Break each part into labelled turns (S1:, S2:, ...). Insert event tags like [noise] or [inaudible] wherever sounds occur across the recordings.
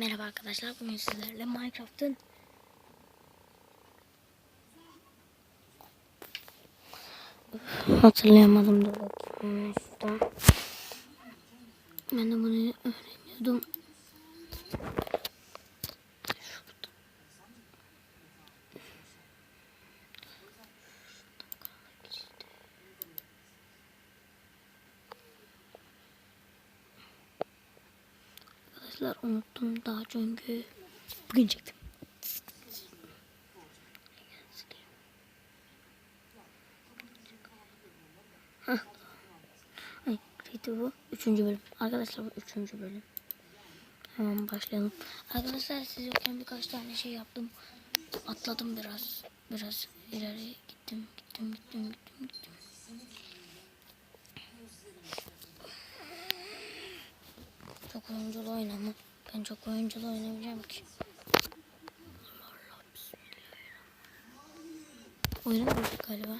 S1: Merhaba arkadaşlar. Bugün sizlerle Minecraft'ın hatırlayamadım da şurada. Ben de bunu öğreniyordum. Arkadaşlar unuttum daha çünkü bugün çektim. Hah. Ay, bu? Üçüncü bölüm. Arkadaşlar bu üçüncü bölüm. Hemen başlayalım. Arkadaşlar siz yokken birkaç tane şey yaptım. Atladım biraz. Biraz ileri gittim. Gittim gittim gittim gittim. Çok oyunculu oynama. Ben çok oyunculu oynamayacağım ki. Allah Allah. Oyunu bulduk galiba.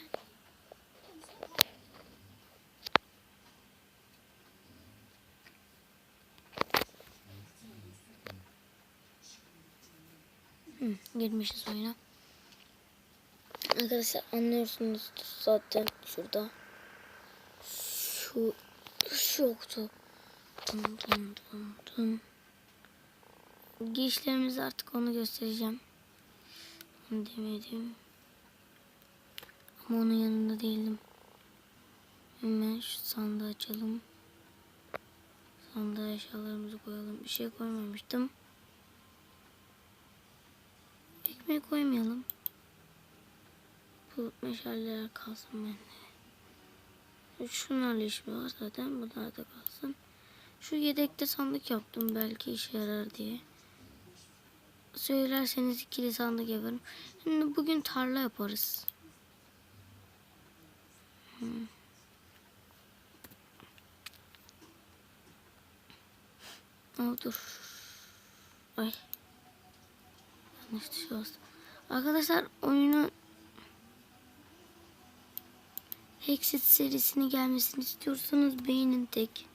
S1: Hı, girmişiz oyuna. Arkadaşlar anlıyorsunuz zaten şurada. Şu şu yoktu. Dum dum dum dum. Girişlerimizi artık onu göstereceğim. Onu demedim. Ama onun yanında değildim. Hemen şu sandığı açalım. Sandığa eşyalarımızı koyalım. Bir şey koymamıştım. Ekmeği koymayalım. Bu meşaleler kalsın bende. Şunlarla işim var zaten. Bunlar da kalsın. Şu yedekte sandık yaptım belki işe yarar diye. Söylerseniz ikili sandık yaparım. Şimdi bugün tarla yaparız. Hmm. Aa, dur. Ay. Yanlış şey oldu. Arkadaşlar oyunu Hexit serisini gelmesini istiyorsanız beğenin tek.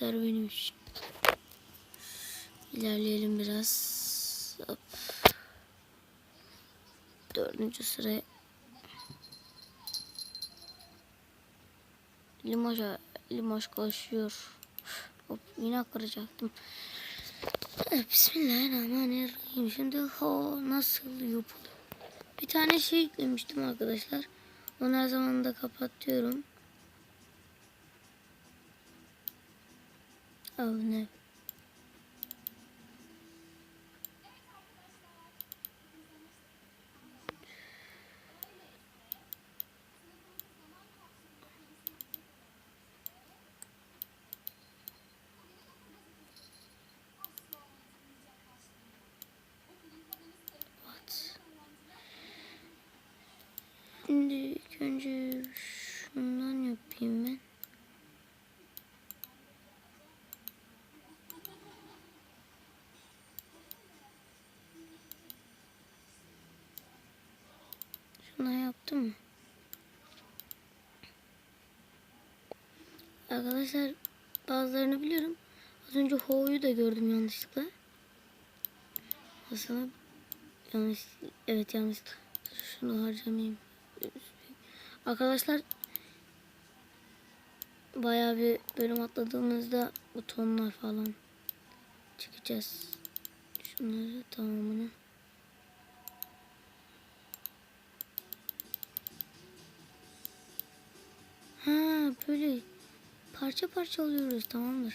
S1: Yeter benim için. İlerleyelim biraz. Hop. Dördüncü sıraya. Limoja, limoj koşuyor. Hop yine kıracaktım. Evet, Bismillahirrahmanirrahim. Şimdi ho nasıl yapılıyor? Bir tane şey yüklemiştim arkadaşlar. Onu her zaman da kapatıyorum. Oh ne? What? Şimdi ilk önce şundan yapayım ben. Şuna yaptım? Arkadaşlar bazılarını biliyorum. Az önce Ho'yu da gördüm yanlışlıkla. Aslında yanlış evet yanlış. Şunu harcamayayım. Arkadaşlar bayağı bir bölüm atladığımızda butonlar falan çıkacağız. Şunları tamamını. Ha böyle parça parça alıyoruz tamamdır.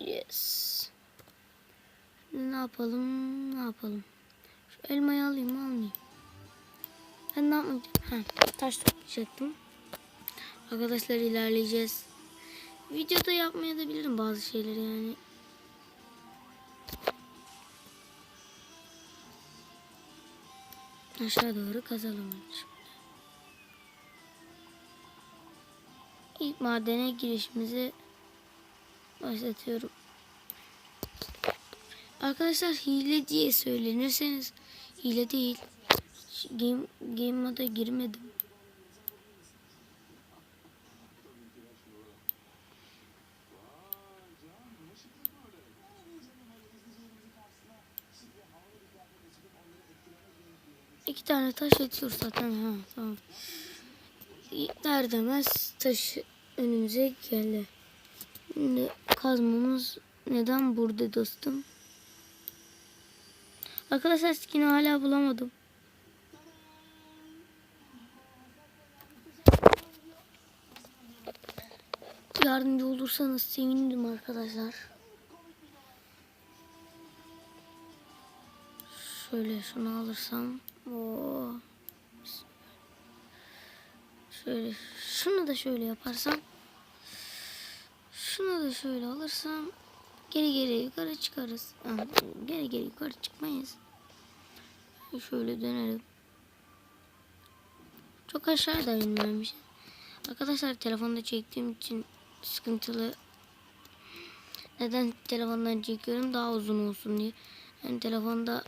S1: Yes. Ne yapalım? Ne yapalım? Şu elmayı alayım mı almayayım? Ben ne yapmayacağım? Ha, taş toplayacaktım. Arkadaşlar ilerleyeceğiz. Videoda yapmaya da bilirim bazı şeyleri yani. Aşağı doğru kazalım. Şimdi. ilk madene girişimizi başlatıyorum. Arkadaşlar hile diye söylenirseniz hile değil. Game, game moda girmedim. İki tane taş yetiyor zaten. Ha, tamam. Der demez taşı önümüze geldi. Şimdi kazmamız neden burada dostum? Arkadaşlar skin'i hala bulamadım. Yardımcı olursanız sevinirim arkadaşlar. Şöyle şunu alırsam. Oo. Şöyle şunu da şöyle yaparsam. Şunu da şöyle alırsam geri geri yukarı çıkarız. Geri geri yukarı çıkmayız. Şöyle dönerim. Çok aşağıda inmemiş. Arkadaşlar telefonda çektiğim için sıkıntılı. Neden telefondan çekiyorum? Daha uzun olsun diye. Yani telefonda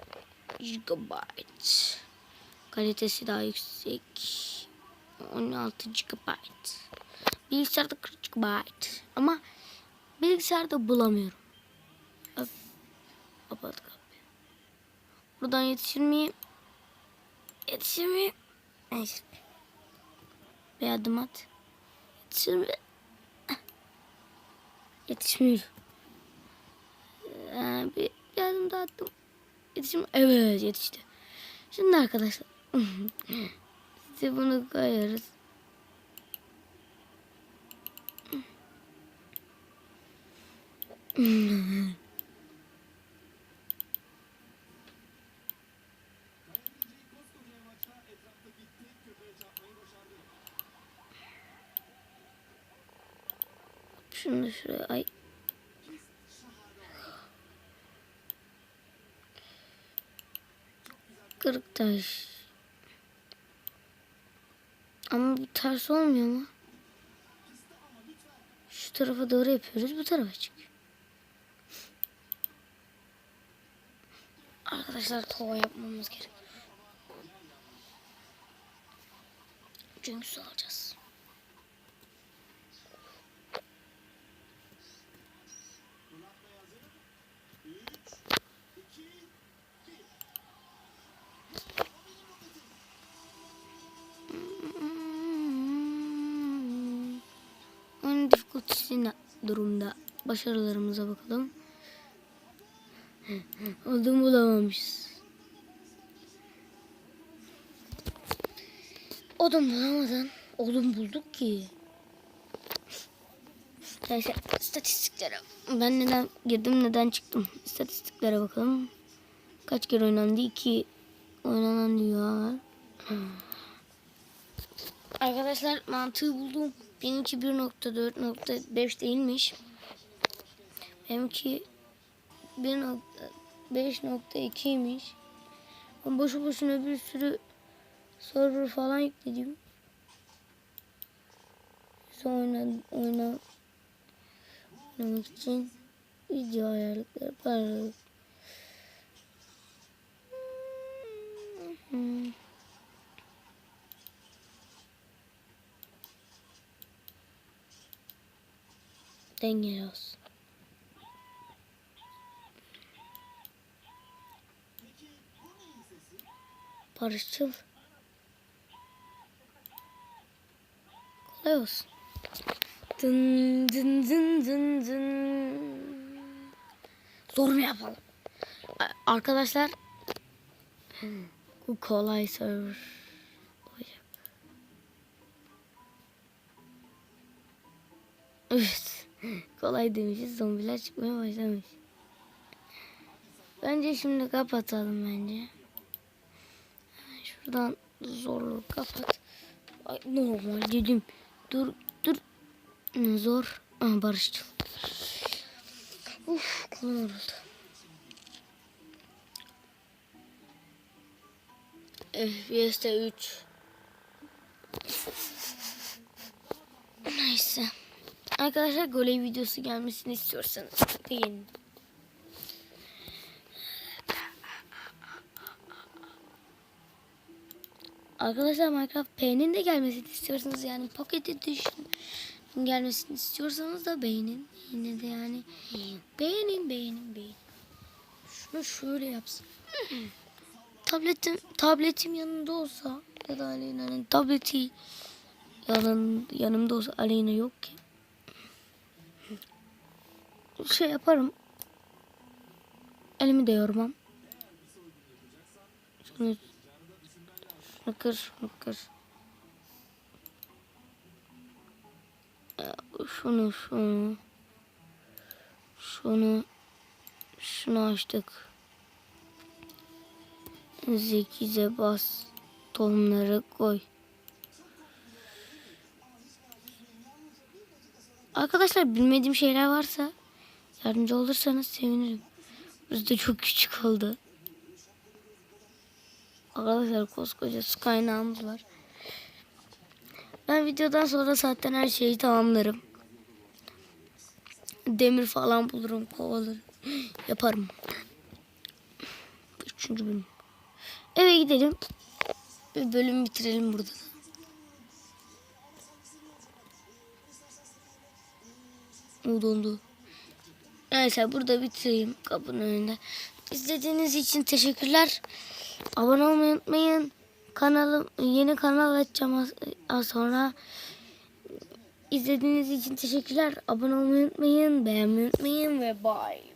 S1: gigabyte kalitesi daha yüksek. 16 GB. Bilgisayarda 40 GB. Ama bilgisayarda bulamıyorum. Öp. Kapat. Buradan yetişir miyim? Yetişir miyim? Neyse. Bir adım at. Yetişir mi? Yetişmiyor. Ee, bir, bir adım daha attım. Yetişir mi? Evet yetişti. Şimdi arkadaşlar. [laughs] Size bunu koyuyoruz. Şunu şuraya ay. Kırık taş. Ama bir ters olmuyor mu? Şu tarafa doğru yapıyoruz. Bu tarafa çık. Arkadaşlar kova yapmamız gerek. Çünkü su alacağız. Ne durumda? Başarılarımıza bakalım. [laughs] Odun bulamamışız. Odun bulamadan odun bulduk ki. Neyse istatistiklere. Ben neden girdim neden çıktım. İstatistiklere bakalım. Kaç kere oynandı? İki oynanan diyor. Arkadaşlar mantığı buldum. Benimki 1.4.5 değilmiş. Benimki 1.5.2'ymiş. Ben boşu boşuna bir sürü server falan yükledim. Biz oyna, oyna, oynamak için video ayarlıkları var. Hmm. Dengeli olsun. Barışçıl. Kolay olsun. Dın dın dın dın dın. Zor mu yapalım? Arkadaşlar bu kolay server. Evet. Kolay demişiz. Zombiler çıkmaya başlamış. Bence şimdi kapatalım bence. Şuradan zorlu kapat. Ay, normal dedim. Dur dur. Zor. Aha, barışçıl. Uf kolum yoruldu. FPS'te 3. Neyse. Arkadaşlar goley videosu gelmesini istiyorsanız beğenin. Arkadaşlar Minecraft P'nin de gelmesini istiyorsanız yani Pocket Edition gelmesini istiyorsanız da beğenin. Yine de yani beğenin beğenin beğenin. Şunu şöyle yapsın. tabletim tabletim yanında olsa ya da Aleyna'nın tableti yanın, yanımda olsa Aleyna yok ki. Şey yaparım. Elimi de yormam. Şunu, şunu kır, şunu Şunu, şunu. Şunu. Açtık. Zekize bas. Tohumları koy. Arkadaşlar bilmediğim şeyler varsa yardımcı olursanız sevinirim. Burası da çok küçük oldu. Arkadaşlar koskoca su kaynağımız var. Ben videodan sonra zaten her şeyi tamamlarım. Demir falan bulurum, kovalarım. [gasps] Yaparım. Üçüncü bölüm. Eve gidelim. Bir bölüm bitirelim burada. da. O dondu. Neyse burada bitireyim kapının önünde. İzlediğiniz için teşekkürler. Abone olmayı unutmayın. Kanalım yeni kanal açacağım az, az sonra. İzlediğiniz için teşekkürler. Abone olmayı unutmayın. Beğenmeyi unutmayın ve bye.